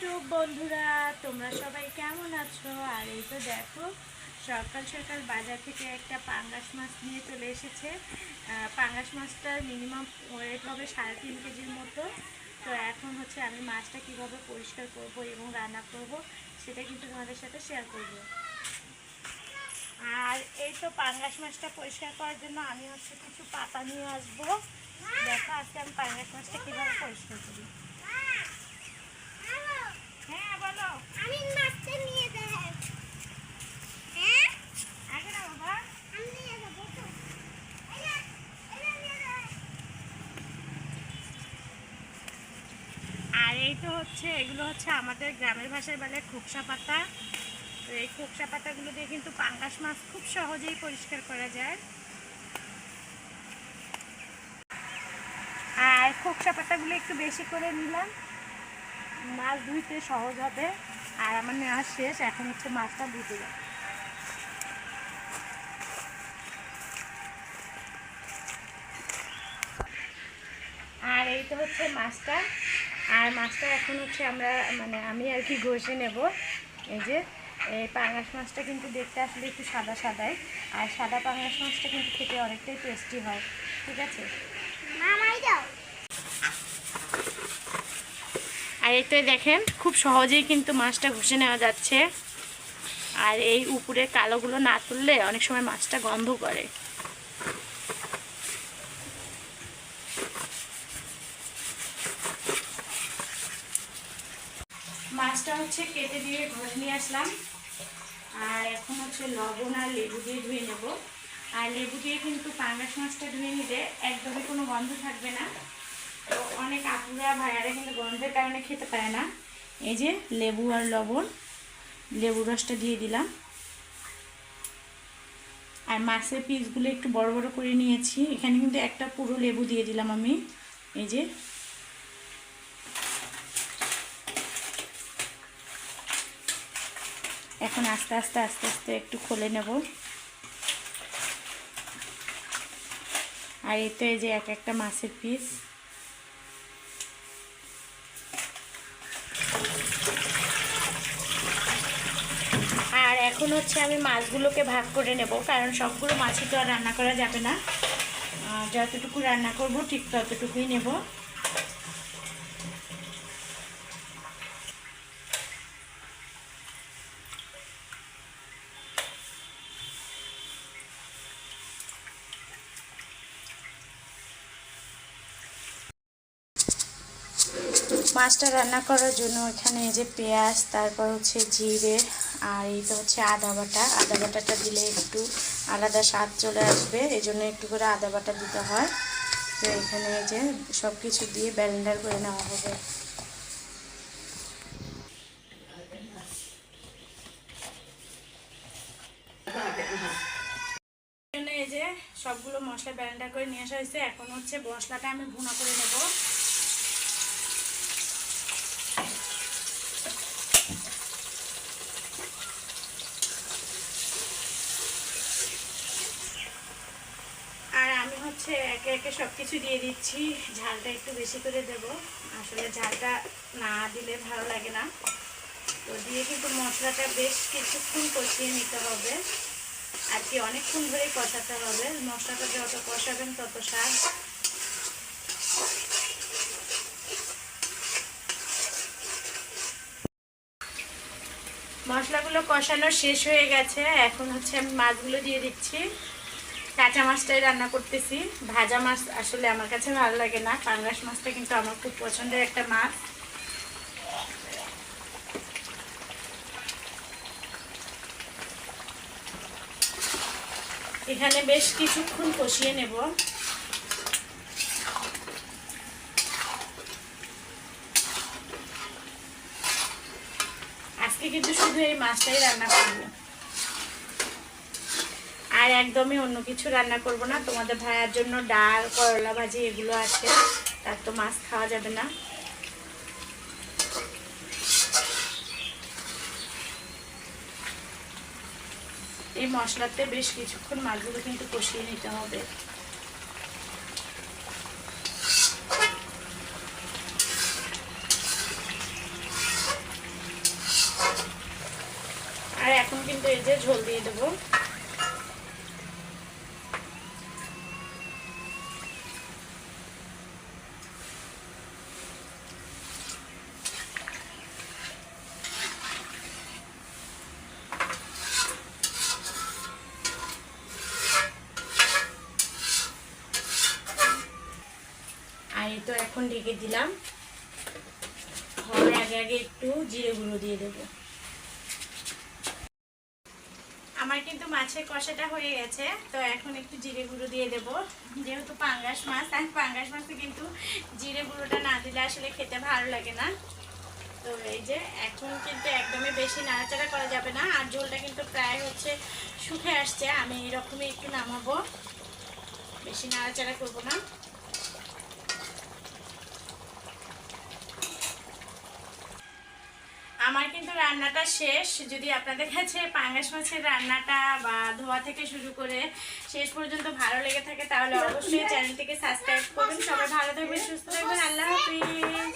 YouTube বন্ধুরা, তোমরা সবাই কেমন আছো? আর এই তো দেখো, সকাল সকাল বাজার থেকে একটা পাঙ্গাস মাছ নিয়ে চলে এসেছে। পাঙ্গাস মাছটার মিনিমাম ওয়েট হবে সাড়ে তিন কেজির মতো। তো এখন হচ্ছে আমি মাছটা কীভাবে পরিষ্কার করব এবং রান্না করব, সেটা কিন্তু তোমাদের সাথে শেয়ার করব। আর এই তো পাঙ্গাস মাছটা পরিষ্কার করার জন্য আমি হচ্ছে কিছু পাতা নিয়ে আসব। দেখো আজকে আমি পাঙ্গাস মাছটা কীভাবে পরিষ্কার করি। হ্যাঁ বলো। আমি মাছটা নিয়ে যাই। হ্যাঁ? আগে না বাবা। আমি নিয়ে যাব তো। এই না নিয়ে যাই। আর এই তো হচ্ছে এগুলো হচ্ছে আমাদের গ্রামের ভাষায় বলে খোকসা পাতা। তো এই খোকসা পাতাগুলো দিয়ে কিন্তু পাঙ্গাস মাছ খুব সহজেই পরিষ্কার করা যায়। আর খোকসা পাতাগুলো একটু বেশি করে নিলাম। মাছ ধুইতে সহজ হবে। আর আমার নেওয়া শেষ, এখন হচ্ছে মাছটা ধুতে যাবে। আর এই তো হচ্ছে মাছটা। আর মাছটা এখন হচ্ছে আমরা মানে আমি আর কি ঘষে নেব। এই যে, এই পাঙাশ মাছটা কিন্তু দেখতে আসলে একটু সাদা সাদাই। আর সাদা পাঙাশ মাছটা কিন্তু খেতে অনেকটাই টেস্টি হয়। ঠিক আছে? মামাই দাও। আর এই তো দেখেন, খুব সহজেই কিন্তু মাছটা ঘষে নেওয়া যাচ্ছে। আর এই উপরে কালোগুলো না তুললে অনেক সময় মাছটা গন্ধ করে। মাছটা হচ্ছে কেটে দিয়ে ঘরে নিয়ে আসলাম। আর এখন হচ্ছে লবণ আর লেবু দিয়ে ধুয়ে নেব। আর লেবু দিয়ে কিন্তু পাঙ্গাস মাছটা ধুয়ে নিলে একদমই কোনো গন্ধ থাকবে না। আপুরা ভাইয়ারা কিন্তু গন্ধের কারণে খেতে পারে না। এই যে লেবু আর লবণ, লেবু রসটা দিয়ে দিলাম। আর মাছের পিসগুলো একটু বড় বড় করে নিয়েছি। এখানে কিন্তু একটা পুরো লেবু দিয়ে দিলাম আমি। এই যে এখন আস্তে আস্তে আস্তে আস্তে একটু খুলে নেব। আর এই তো এই যে এক একটা মাছের পিস আর এখন হচ্ছে আমি মাছগুলোকে ভাগ করে নেব, কারণ সবগুলো মাছই তো আর রান্না করা যাবে না। যতটুকু রান্না করব, ঠিক ততটুকুই নেব। মাছটা রান্না করার জন্য এখানে যে পেঁয়াজ, তারপর হচ্ছে জিরে আর এই তো হচ্ছে আদা বাটা। আদা বাটাটা দিলে একটু আলাদা স্বাদ চলে আসবে এই জন্য একটু করে আদা বাটা দিতে হয়। তো এখানে এই যে সব কিছু দিয়ে ব্যালেন্ডার করে নেওয়া হবে। এই যে সবগুলো মশলা ব্যালেন্ডার করে নিয়ে আসা হয়েছে। এখন হচ্ছে মশলাটা আমি ভুনা করে নেব আর আমি হচ্ছে একে একে সব কিছু দিয়ে দিচ্ছি। ঝালটা একটু বেশি করে দেব। আসলে ঝালটা না দিলে ভালো লাগে না। তো দিয়ে কিন্তু মশলাটা বেশ কিছুক্ষণ কষিয়ে নিতে হবে। আর কি অনেকক্ষণ ধরেই কষাতে হবে। মশলাটা যত কষাবেন তত স্বাদ। মশলাগুলো কষানো শেষ হয়ে গেছে। এখন হচ্ছে আমি মাছগুলো দিয়ে দিচ্ছি। কাঁচা মাছটাই রান্না করতেছি। ভাজা মাছ আসলে আমার কাছে ভালো লাগে না। পাঙ্গাস মাছটা কিন্তু আমার খুব পছন্দের একটা মাছ। এখানে বেশ কিছুক্ষণ কষিয়ে নেব। আজকে কিন্তু শুধু এই মাছটাই রান্না করব। আর একদমই অন্য কিছু রান্না করব না। তোমাদের ভাইয়ার জন্য ডাল, করলা ভাজি, এগুলো আছে। তার তো মাছ খাওয়া যাবে না। এই মশলাতে বেশ কিছুক্ষণ মাছগুলো কিন্তু কষিয়ে নিতে হবে। আর এখন কিন্তু এই যে ঝোল দিয়ে দেবো আর এখন ঢেকে দিলাম। হওয়ার আগে আগে একটু জিরে গুঁড়ো দিয়ে দেবো। আমার কিন্তু মাছের কষাটা হয়ে গেছে, তো এখন একটু জিরে গুঁড়ো দিয়ে দেবো। যেহেতু পাঙ্গাস মাছ আর পাঙ্গাস মাছে কিন্তু জিরে গুঁড়োটা না দিলে আসলে খেতে ভালো লাগে না। তো এই যে এখন কিন্তু একদমই বেশি নাড়াচাড়া করা যাবে না, আর ঝোলটা কিন্তু প্রায় হচ্ছে শুকে আসছে, আমি এরকমই একটু নামাবো। বেশি নাড়াচাড়া করব না। আমার কিন্তু রান্নাটা শেষ। যদি আপনাদের কাছে পাঙ্গাস মাছের রান্নাটা বা ধোয়া থেকে শুরু করে শেষ পর্যন্ত ভালো লেগে থাকে, তাহলে অবশ্যই চ্যানেলটিকে সাবস্ক্রাইব করুন সবাই ভালো থাকবেন, সুস্থ থাকবেন। আল্লাহ হাফিজ।